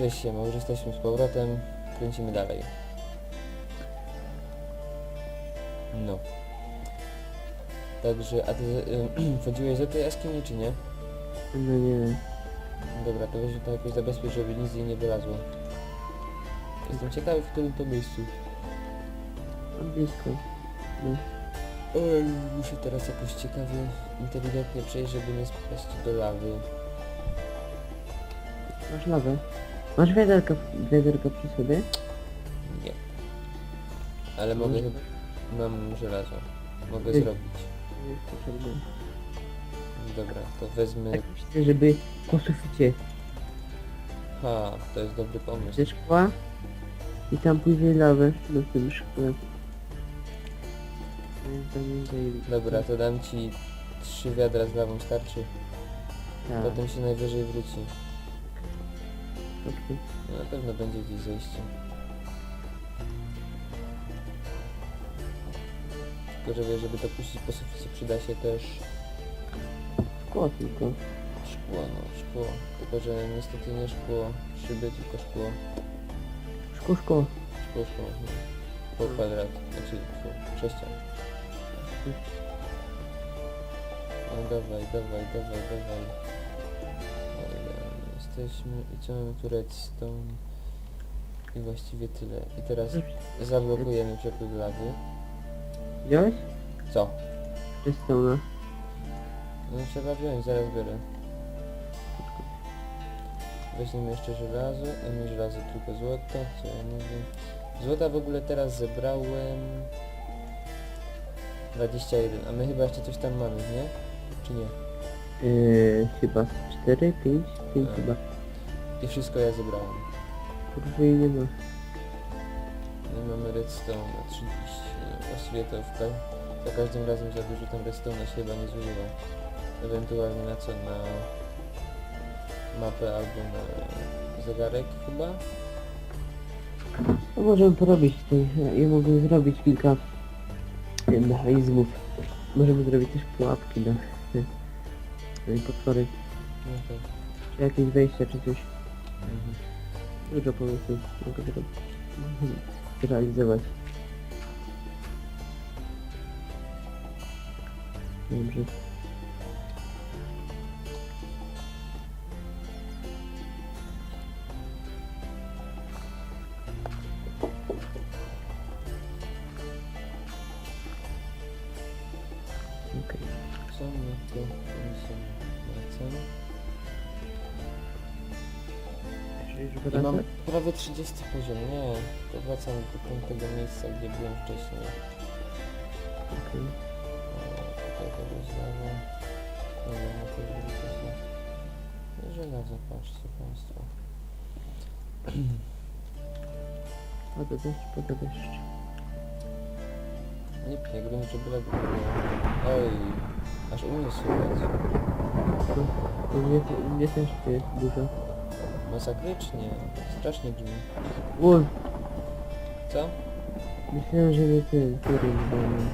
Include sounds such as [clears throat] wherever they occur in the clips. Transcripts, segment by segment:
Cześć siema, już jesteśmy z powrotem, kręcimy dalej. No. Także, a ty y, [clears throat] wchodziłeś do tej jaskini czy nie? No nie, Dobra, to weź to jakoś zabezpiecz, żeby nic jej nie wylazło. Jestem ciekawy, w którym to miejscu. a blisko. No. Oj, muszę teraz jakoś ciekawie, inteligentnie przejść, żeby nie spaść do lawy. Masz lawę? Masz wiaderko, wiaderko przy sobie? Nie. Ale mogę chyba... Mam żelazo. Mogę Ej. zrobić. Nie jest potrzebne. Dobra, to wezmę... Tak myślę, żeby po suficie Ha, to jest dobry pomysł. ze szkła i tam później lawę do tym zdaniem zajebiście. Dobra, to dam ci trzy wiadra z lawą starczy. Tak, Potem się najwyżej wróci. No, na pewno będzie gdzieś zejście. Tylko żeby, żeby to puścić po suficie przyda się też Szkło tylko. szkło, no szkło. Tylko, że niestety nie szkło szyby, tylko szkło. Szkło, szkło. Szkło, szkło. No. Po kwadrat. Znaczy, fu, sześcian. No dawaj, dawaj, dawaj, dawaj. Jesteśmy i co mamy tu redstone? I właściwie tyle. I teraz zablokujemy przepływ lawy. Wziąłeś? Co? Redstone'a. No trzeba wziąć, zaraz biorę. Weźmiemy jeszcze żelazo, a nie żelazo, tylko złoto, co ja mówię. Złota w ogóle teraz zebrałem 21, a my chyba jeszcze coś tam mamy, nie? Czy nie? Yy, chyba 4, 5, 5 A. chyba. I wszystko ja zebrałem. Kurwa jej nie ma. My mamy redstone na 30. no, Właściwie to w ka za każdym razem za dużo tam redstone się chyba nie zużywa. Ewentualnie na co? Na mapę albo na zegarek chyba? No możemy porobić tutaj. Ja mogę zrobić kilka e, mechanizmów. Możemy zrobić też pułapki [laughs] na, na potwory. No tak. Czy jakieś wejścia, czy coś. Mhm. Dużo pomysłów mogę zrobić. Zrealizować. Dobrze. Okej. Co my tu są? Wracamy. I wracać? mam prawie 30 poziom, nie. To wracam do tamtego miejsca, gdzie byłem wcześniej. Okej. O, tutaj to rozlawa. Dobra, no to wrócę się. No, Żelazo, patrzcie państwo. Pada deszcz, pada deszcz. Nie żeby lag było. Oj, aż u mnie słychać. No, u mnie, mnie też tu jest dużo. Masakrycznie, strasznie brzmi. O, Co? myślałem, że nie który dzwonił.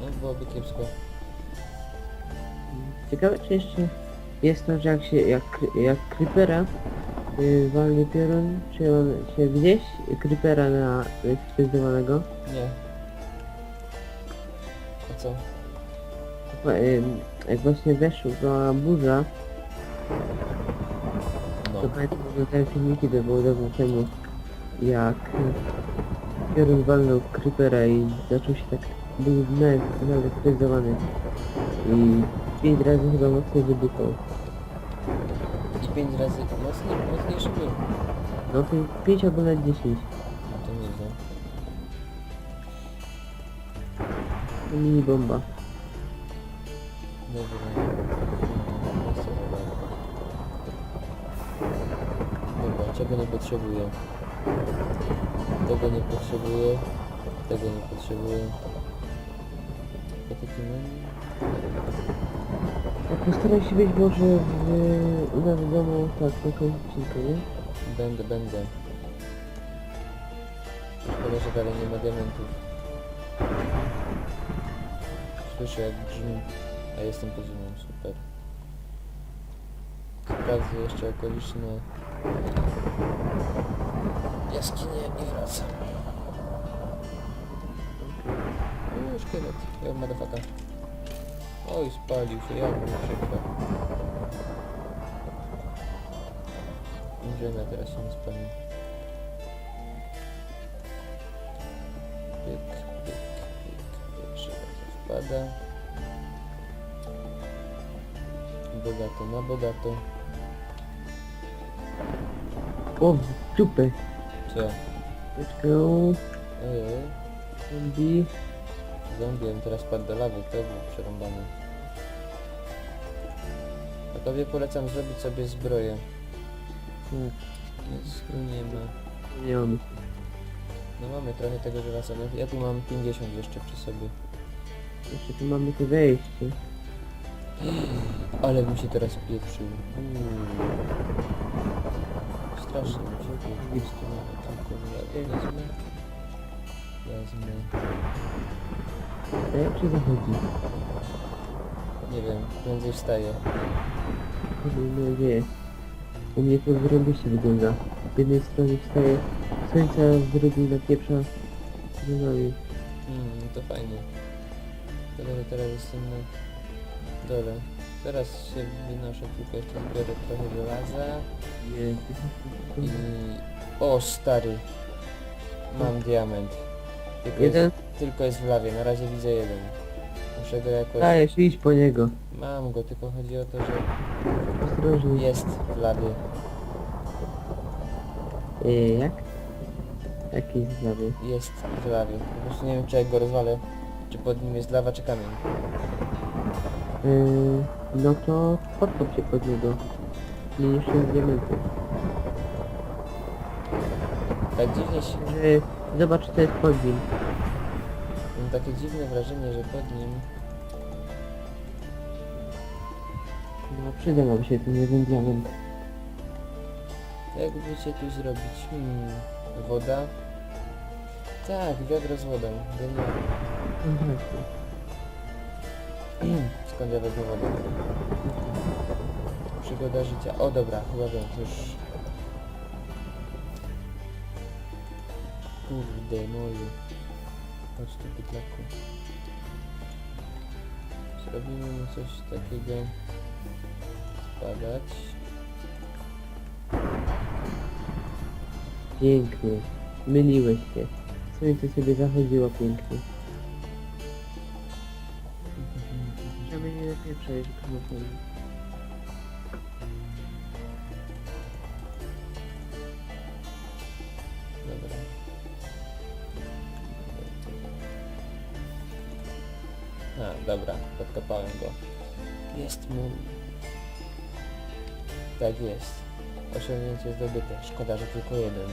No byłoby kiepsko. Ciekawe czy jeszcze jest to, że jak się, jak, kry- jak creepera yy, walnie piorun, czy on się gdzieś creepera na sfryzowanego, Nie. A co? yy, jak właśnie weszła burza, pamiętam, oglądałem filmiki, było dawno temu, jak piorun walnął creepera i zaczął się tak, był naprawdę sfryzowany i pięć razy chyba mocno wybuchał. 5 razy mocniej, mocniejszy był. No to 5 albo nawet 10. No to nieźle. To mini bomba. Dobra. Czego nie potrzebuję? Tego nie potrzebuję. Tego nie potrzebuję. Patyki postaraj się być może w, u nas w domu tak na końcu odcinka, nie? Będę, będę. Szkoda, że dalej nie ma diamentów. Słyszę jak brzmi, a jestem pod ziemią, super. Sprawdzę jeszcze okoliczne Jaskinię i wracam. O, szkielet. Ja madafaka. Oj, spalił się, jak przykro. Umrzemy, a teraz się nie spali. Pyk, pyk, pyk. Pierwszy raz wpada. Bogato na bogato. O, w dupę. Co? Ojej. zombie. Zombie, teraz padł do lawy, to był przerąbany. A tobie polecam zrobić sobie zbroję. Nic tu nie ma. nie mam. No mamy trochę tego żelaza. No, ja tu mam 50 jeszcze przy sobie. Jeszcze tu mamy to wejście. Ale bym się teraz pieprzył. Uuu. Ja wezmę. Wezmę. A jak się zachodzi? Nie wiem, prędzej wstaję. No wie. U mnie to wyrobiście wygląda. Z jednej strony wstaje słońca, z drugiej na pieprza. No i Mm, to fajnie. Że teraz jestem na dole. Teraz się wynoszę, tylko jeszcze zbiorę trochę żelaza i... O, stary! Mam diament. Tylko Jeden? Jest, tylko jest w lawie, na razie widzę jeden. Muszę go jakoś... Dajesz, idź po niego. Mam go, tylko chodzi o to, że Ostrożnie. jest w lawie. E, jak? Jaki zjawy? Jest w lawie. Po prostu nie wiem, czy jak go rozwalę, czy pod nim jest lawa, czy kamień. E, no to podkop się pod niego. Nie niszczę diamenty. Tak dziwnie się... Że zobacz co jest pod nim. Mam takie dziwne wrażenie, że pod nim No przyda nam się ten jeden diament. Jak by cię tu zrobić? Hmm, woda? Tak, wiadro z wodą. Genialnie. No właśnie. Skąd ja wezmę wodę? Przygoda życia. O dobra, chyba wiem, już... Kurde moju. Chodź tu pytlaku. Zrobimy mu coś takiego. Spadać. Pięknie. Myliłeś się. Słońce sobie zachodziło pięknie. Nie napieprzać gramofonu. Dobra. A, dobra, podkopałem go. Jest mój. Tak jest. Osiągnięcie zdobyte. Szkoda, że tylko jeden.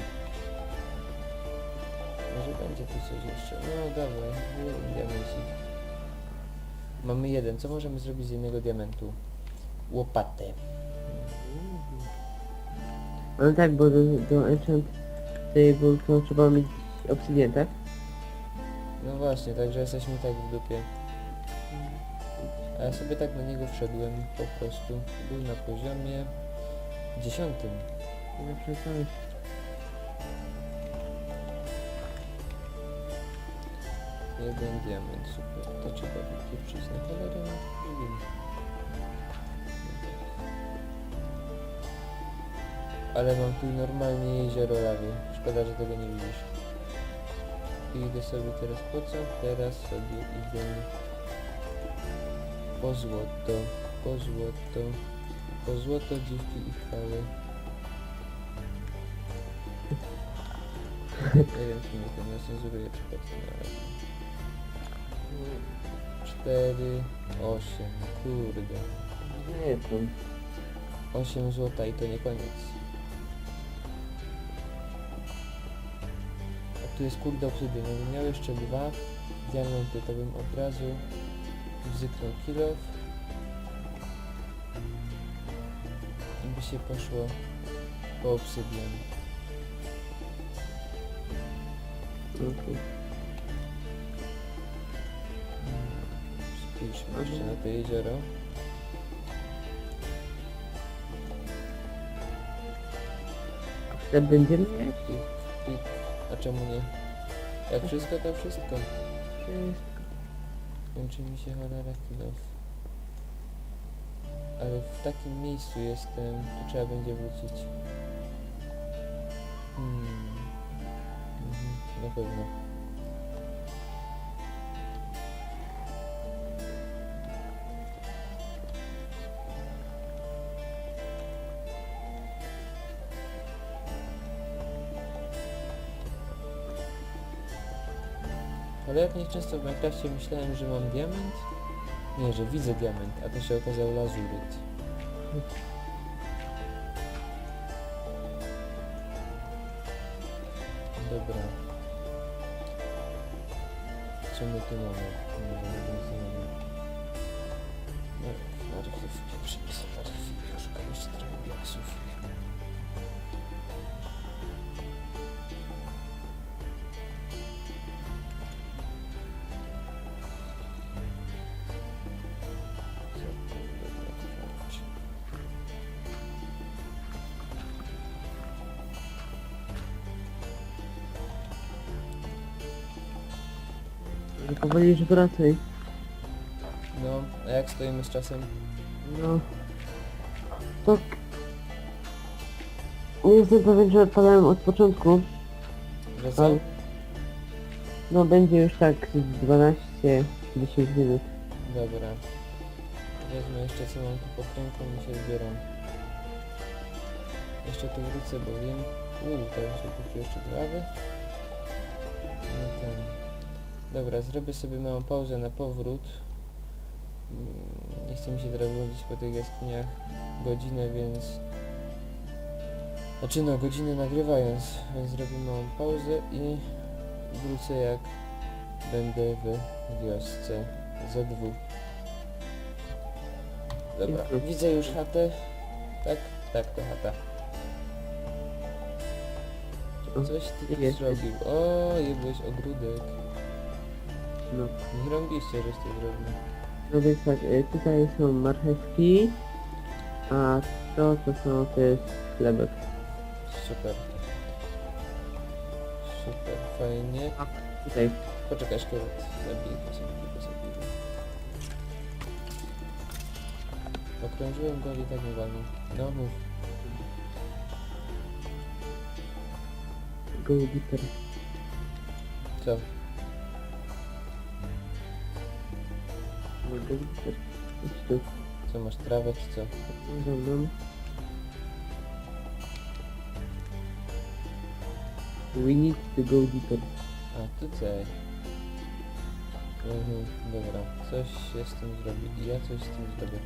Może będzie tu coś jeszcze. No dobra, jeden diamencik. Mamy jeden. Co możemy zrobić z jednego diamentu? Łopatę. No tak, bo do, do enchant table to trzeba mieć obsydian, tak? No właśnie, także jesteśmy tak w dupie. A ja sobie tak na niego wszedłem po prostu. Był na poziomie dziesiątym. Zawsze coś. Jeden diament, super. To trzeba wypieprzyć na wiem. Ale mam tu normalnie jezioro lawy. Szkoda, że tego nie widzisz. I idę sobie teraz po co? Teraz sobie idę po złoto, po złoto, po złoto, dziwki i chwały. [laughs] Nie wiem, czy mnie to. 4, 8, kurde. Nie wiem. 8 złota i to nie koniec. A tu jest kurde obsydian. Jakbym miał jeszcze dwa diamenty, to bym od razu wzyknął kilof. I by się poszło po obsydian. Okej. Spójrzmy jeszcze na to jezioro. Będziemy pik. A czemu nie? Jak wszystko, to wszystko. Kończy mi się cholera kilof. Ale w takim miejscu jestem, tu trzeba będzie wrócić. Hmm. Mhm, na pewno. Ale jak nieczęsto w Minecrafcie myślałem, że mam diament? Nie, że widzę diament, a to się okazał lazuryt. Dobra. Co my tu mamy? Nie wiem, archiw, pierwszy sobie archiw, już kogoś trochę. Powoli już wracaj. No, a jak stoimy z czasem? No. Tak. Nie jestem pewien, że odpalałem od początku. Że co? Ale- No będzie już tak z 12-10 minut. Dobra. Wezmę jeszcze co mam tu pod ręką i się zbieram. Jeszcze tu wrócę, bo wiem... Uuu, teraz się tu jeszcze trawy. No ten... Dobra, zrobię sobie małą pauzę na powrót. Mm, Nie chcę mi się teraz błądzić po tych jaskiniach godzinę, więc... Znaczy no, godzinę nagrywając, więc zrobię małą pauzę i wrócę jak będę w wiosce za dwóch. Dobra, widzę już chatę. Tak, tak, to chata. O, Coś ty zrobił. O, jebłeś ogródek. No. Rąbiście, żeś to zrobił. No więc tak, y, tutaj są marchewki, a to to są to jest chlebek. Super. Super, fajnie. Tutaj. Poczekaj, szkielet. Zabij go, zabij go, zabij go. Okrążyłem go i tak nie walnął. No mów. Go. Co? Idź tu. Co, masz trawę czy co? Za mną. We need to go deeper. A, tutaj. Mhm, dobra. Coś się z tym zrobi. Ja coś z tym zrobię.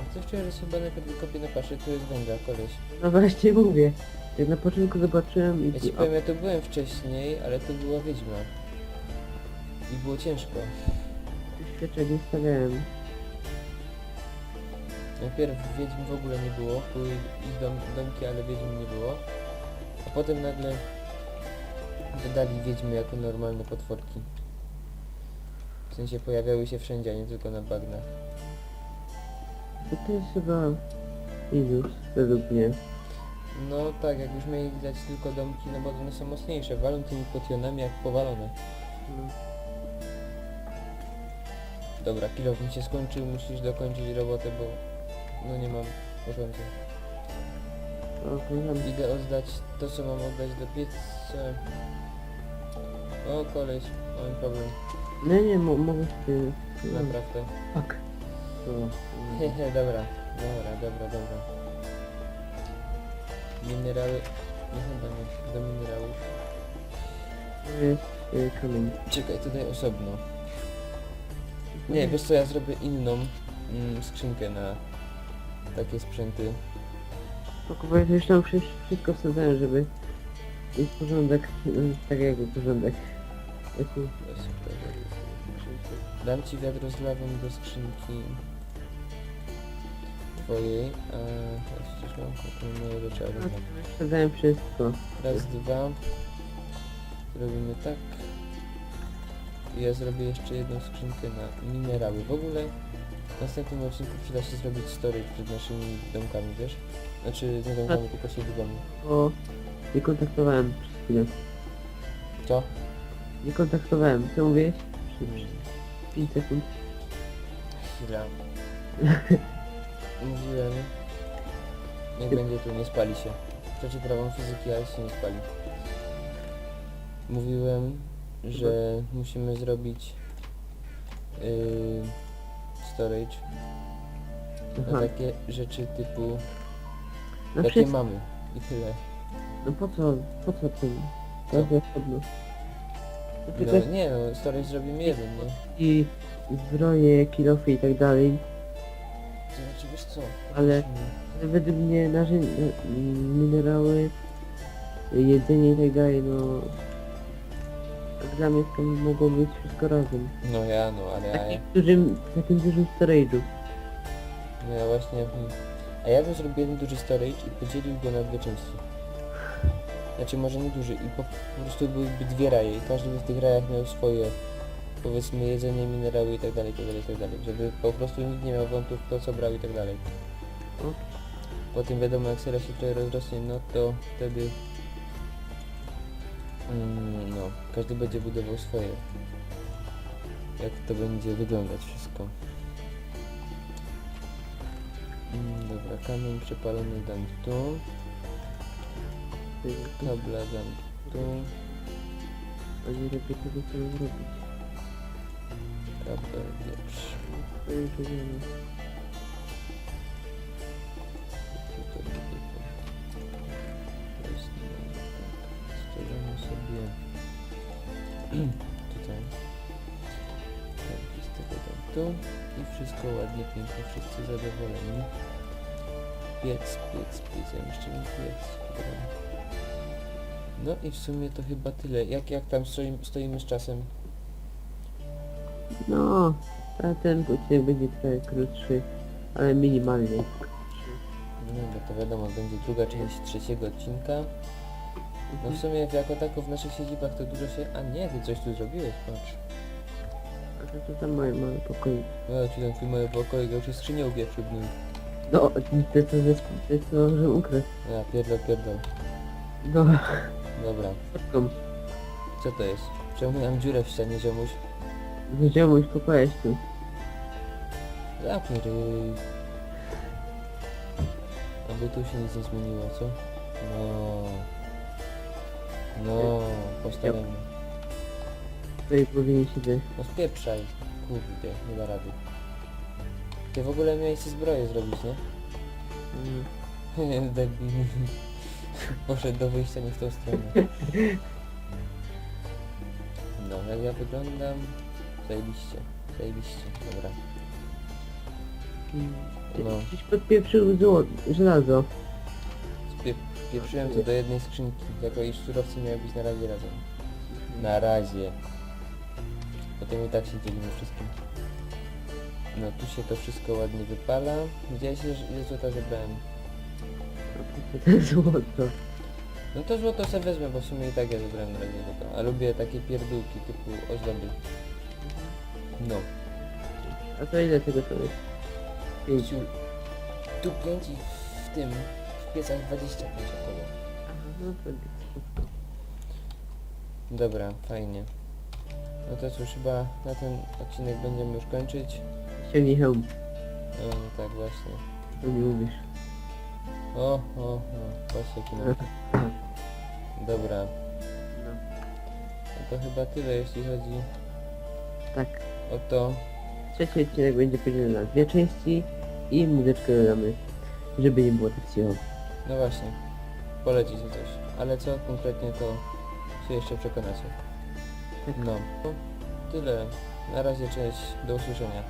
A coś czuję, że chyba najpierw wykopię na paszy, tu jest węgla, koleś. No właśnie mówię. Jak na początku zobaczyłem i... Ja ci powiem, ja tu byłem wcześniej, ale tu była wiedźma. I było ciężko. O, świeczek nie stawiałem. Najpierw wiedźm w ogóle nie było, były ich dom, domki, ale wiedźm nie było. A potem nagle dodali wiedźmy jako normalne potworki. W sensie pojawiały się wszędzie, a nie tylko na bagnach. To to jest chyba... Minus, według mnie. No tak, jak już mieli dać tylko domki, no bo one są mocniejsze, walą tymi potionami jak powalone. No. Dobra, kilof mi się skończył, musisz dokończyć robotę, bo no nie mam porządku. Kocham. Idę oddać to, co mam oddać do pieca. O, koleś, mam problem, Nie, nie, mo mogę się... No, naprawdę. To... Hehe, [laughs] dobra, dobra, dobra, dobra. Minerały... Nie chyba nie, do minerałów. To jest y, kamień. Czekaj, tutaj osobno. Nie, wiesz co, ja zrobię inną mm, skrzynkę na takie sprzęty. Ja już tam wszy- wszystko wsadzałem, żeby mieć porządek, y, tak jakby porządek. Taki... Dam ci wiadro z lawą do skrzynki twojej, a ja przecież mam mam. tam już wsadzałem wszystko. Raz, dwa. Zrobimy tak. Ja zrobię jeszcze jedną skrzynkę na minerały. W ogóle w następnym odcinku przyda się zrobić storage przed naszymi domkami, wiesz? Znaczy nie domkami, tylko siedzibami. Bo Nie kontaktowałem przez chwilę. Co? Nie kontaktowałem. Co mówiłeś? Hmm. 5 sekund. Chwila. [laughs] Mówiłem. Niech będzie tu, nie spali się. Trzecie prawo fizyki, ale się nie spali. Mówiłem, że musimy zrobić yy, storage Aha. na takie rzeczy typu No, jakie wszyscy, mamy i tyle. no po co, po co tym? Co? Jest osobno. To No, przecież nie no, storage zrobimy jeden, nie? i zbroje, kilofy i tak dalej. To znaczy wiesz co? Ale- Ale według mnie narzędzia, minerały, jedzenie i tak dalej, no... Dla mnie to mogło być wszystko razem. No ja no, ale ja, takim dużym, w takim dużym storage'u. no ja właśnie... hmm. A ja bym zrobił jeden duży storage i podzielił go na dwie części. Znaczy może nie duży i po, po prostu byłyby dwie raje i każdy by w tych rajach miał swoje powiedzmy jedzenie, minerały i tak dalej, i tak dalej, i tak dalej. Żeby po prostu nikt nie miał wątów kto co brał i tak dalej. Potem wiadomo jak seria się trochę rozrośnie, no to wtedy mm, no, każdy będzie budował swoje. Jak to będzie wyglądać wszystko. Mm, dobra, kamień przepalony dam tu, kabla dam tu, A nie tego co mam zrobić. kabel wieprz. Wszystko ładnie, pięknie, wszyscy zadowoleni. Piec, piec, piec, ja jeszcze nie piec. Dobra. No i w sumie to chyba tyle. Jak, jak tam stoimy, stoimy z czasem? No, a ten odcinek będzie trochę krótszy, ale minimalnie. No bo to wiadomo, będzie druga część trzeciego odcinka. No w sumie jako tako w naszych siedzibach to dużo się... A nie, ty coś tu zrobiłeś, patrz. A to, tam mały, mały pokój. No ci tam twój mały ja już jest skrzynię ubiegł w nim. No, to to, to, to, to że ukradł. Ja pierdol, pierdol. No, Dobra, co to jest? Czemu ja mam dziurę w ścianie, ziomuś? Ziomuś, pokojeś tu. Zamknij ryj. Aby tu się nic nie zmieniło, co? No... No, postaramy. Tutaj powinien siedzę. No spieprzaj. Kurde, nie da rady. Ty w ogóle miałeś sobie zbroję zrobić, nie? Mm. [laughs] Debil. Poszedł do wyjścia nie w tą stronę. No, jak ja wyglądam? Zajebiście, zajebiście, dobra. No. Gdzieś podpieprzył złoto, żelazo. Spie pieprzyłem to do jednej skrzynki, jako iż surowce miały być na razie razem. Na razie. Potem i tak się dzielimy wszystkim. No, tu się to wszystko ładnie wypala. Widziałeś, że ile złota zebrałem? To [laughs] jest złoto. No to złoto sobie wezmę, bo w sumie i tak ja zebrałem na razie złoto. A lubię takie pierdółki typu ozdoby. No. A to ile tego to jest? Pięć. Tu 5 i w tym, w piecach 25 około. Aha, no to spoko. Dobra, fajnie. No to cóż, chyba na ten odcinek będziemy już kończyć. Ściągnij hełm. No tak właśnie. To nie mówisz. O, o, o, patrz jaki. [laughs] Dobra, No. no to chyba tyle jeśli chodzi Tak. o to. Trzeci odcinek będzie podzielony na dwie części i muzyczkę dodamy, żeby nie było tak cicho. No właśnie, poleci się coś. Ale co konkretnie to się jeszcze przekonacie. No, to tyle. Na razie cześć, do usłyszenia.